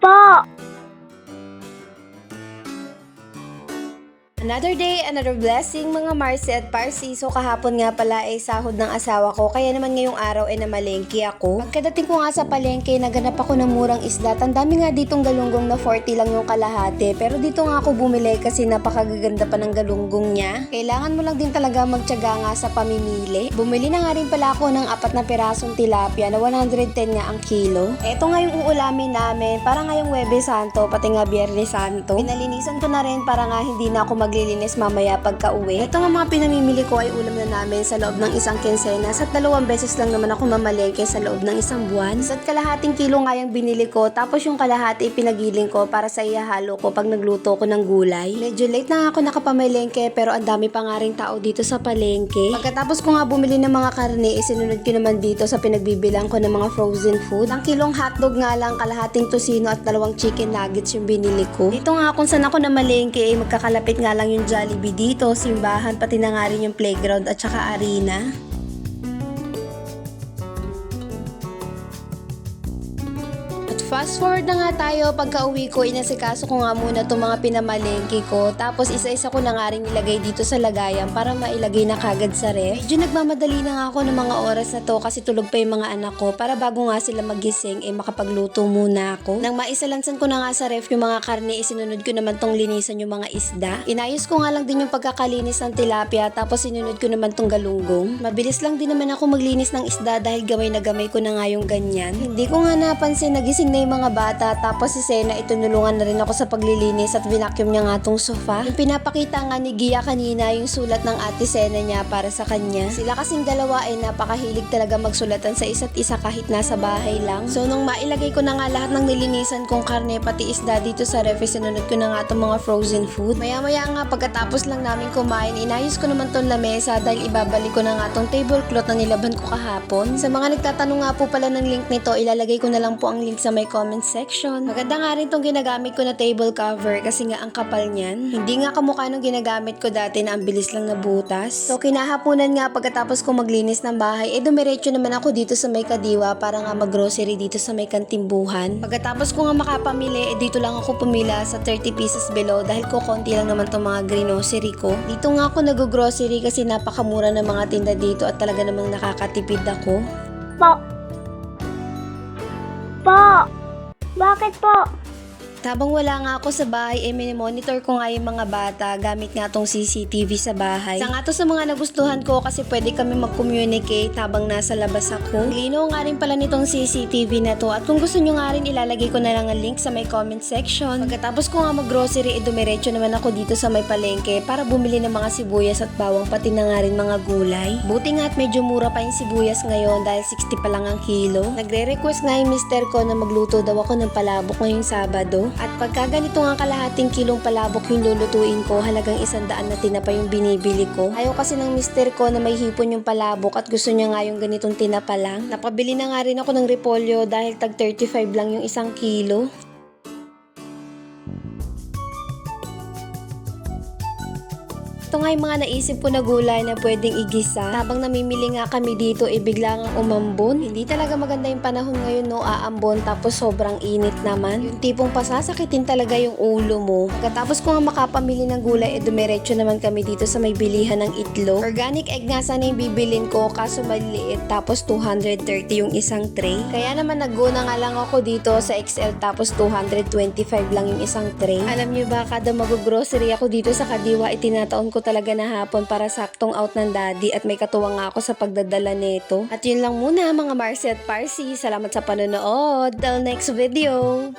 po. Another day, another blessing mga Marcy at Parsi. So kahapon nga pala ay sahod ng asawa ko. Kaya naman ngayong araw ay namalengke ako. Pagkadating ko nga sa palengke, naganap ako ng murang isda. Ang dami nga ditong galunggong na 40 lang yung kalahati. Pero dito nga ako bumili kasi napakagaganda pa ng galunggong niya. Kailangan mo lang din talaga magtyaga nga sa pamimili. Bumili na nga rin pala ako ng apat na pirasong tilapia na 110 nga ang kilo. Eto nga yung uulamin namin. Para nga yung Webe Santo, pati nga Biyernes Santo. Pinalinisan ko na rin para nga hindi na ako maglilinis mamaya pagka uwi. Ito nga mga pinamimili ko ay ulam na namin sa loob ng isang kinsenas at dalawang beses lang naman ako mamalengke sa loob ng isang buwan. Isa't kalahating kilo nga yung binili ko tapos yung kalahati pinagiling ko para sa ihahalo ko pag nagluto ko ng gulay. Medyo late na ako nakapamalengke pero ang dami pa nga rin tao dito sa palengke. Pagkatapos ko nga bumili ng mga karne, isinunod ko naman dito sa pinagbibilang ko ng mga frozen food. Ang kilong hotdog nga lang, kalahating tosino at dalawang chicken nuggets yung binili ko. Dito nga kung saan ako namalengke ay magkakalapit nga lang yung Jollibee dito, simbahan, pati na nga rin yung playground at saka arena. Fast forward na nga tayo, pagka uwi ko, inasikaso ko nga muna itong mga pinamalengke ko. Tapos isa-isa ko na nga rin nilagay dito sa lagayan para mailagay na kagad sa ref. Medyo nagmamadali na nga ako ng mga oras na to kasi tulog pa yung mga anak ko para bago nga sila magising, eh makapagluto muna ako. Nang maisalansan ko na nga sa ref yung mga karne, isinunod ko naman tong linisan yung mga isda. Inayos ko nga lang din yung pagkakalinis ng tilapia tapos sinunod ko naman tong galunggong. Mabilis lang din naman ako maglinis ng isda dahil gamay na gamay ko na nga yung ganyan. Hindi ko nga napansin nagising na yung mga bata tapos si Sena itunulungan na rin ako sa paglilinis at vinacuum niya nga tong sofa. Yung pinapakita nga ni Gia kanina yung sulat ng ate Sena niya para sa kanya. Sila kasing dalawa ay napakahilig talaga magsulatan sa isa't isa kahit nasa bahay lang. So nung mailagay ko na nga lahat ng nilinisan kong karne pati isda dito sa ref, sinunod ko na nga itong mga frozen food. Maya maya nga pagkatapos lang namin kumain, inayos ko naman tong lamesa dahil ibabalik ko na nga tong tablecloth na nilaban ko kahapon. Sa mga nagtatanong nga po pala ng link nito, ilalagay ko na lang po ang link sa may comment section. Maganda nga rin tong ginagamit ko na table cover kasi nga ang kapal niyan. Hindi nga kamukha nung ginagamit ko dati na ang bilis lang nabutas. So kinahaponan nga pagkatapos ko maglinis ng bahay, eh dumiretso naman ako dito sa may kadiwa para nga maggrocery dito sa may kantimbuhan. Pagkatapos ko nga makapamili, eh dito lang ako pumila sa 30 pieces below dahil ko konti lang naman tong mga grocery ko. Dito nga ako nag-grocery kasi napakamura ng mga tinda dito at talaga namang nakakatipid ako. Po. Po. Bakit po? Habang wala nga ako sa bahay, eh monitor ko nga yung mga bata gamit nga tong CCTV sa bahay. Sa nga to sa mga nagustuhan ko kasi pwede kami mag-communicate habang nasa labas ako. Lino nga rin pala nitong CCTV na to at kung gusto nyo nga rin ilalagay ko na lang ang link sa may comment section. Pagkatapos ko nga mag-grocery, eh dumiretso naman ako dito sa may palengke para bumili ng mga sibuyas at bawang pati na nga rin mga gulay. Buti nga at medyo mura pa yung sibuyas ngayon dahil 60 pa lang ang kilo. Nagre-request nga yung mister ko na magluto daw ako ng palabok ngayong Sabado. At pagka ganito nga kalahating kilong palabok yung lulutuin ko, halagang isang daan na tinapa yung binibili ko. Ayaw kasi ng mister ko na may hipon yung palabok at gusto niya nga yung ganitong tinapa lang. Napabili na nga rin ako ng repolyo dahil tag 35 lang yung isang kilo. Ito nga yung mga naisip ko na gulay na pwedeng igisa. Habang namimili nga kami dito, eh biglang umambon. Hindi talaga maganda yung panahon ngayon, no? Aambon tapos sobrang init naman. Yung tipong pasasakitin talaga yung ulo mo. Pagkatapos ko nga makapamili ng gulay, eh dumiretso naman kami dito sa may bilihan ng itlog. Organic egg nga sana yung bibilin ko, kaso maliit. Tapos 230 yung isang tray. Kaya naman nag-go na nga lang ako dito sa XL tapos 225 lang yung isang tray. Alam nyo ba, kada mag-grocery ako dito sa Kadiwa, itinataon ko talaga na hapon para saktong out ng daddy at may katuwang nga ako sa pagdadala nito. At yun lang muna mga Marcy at Parsi. Salamat sa panonood. Till next video!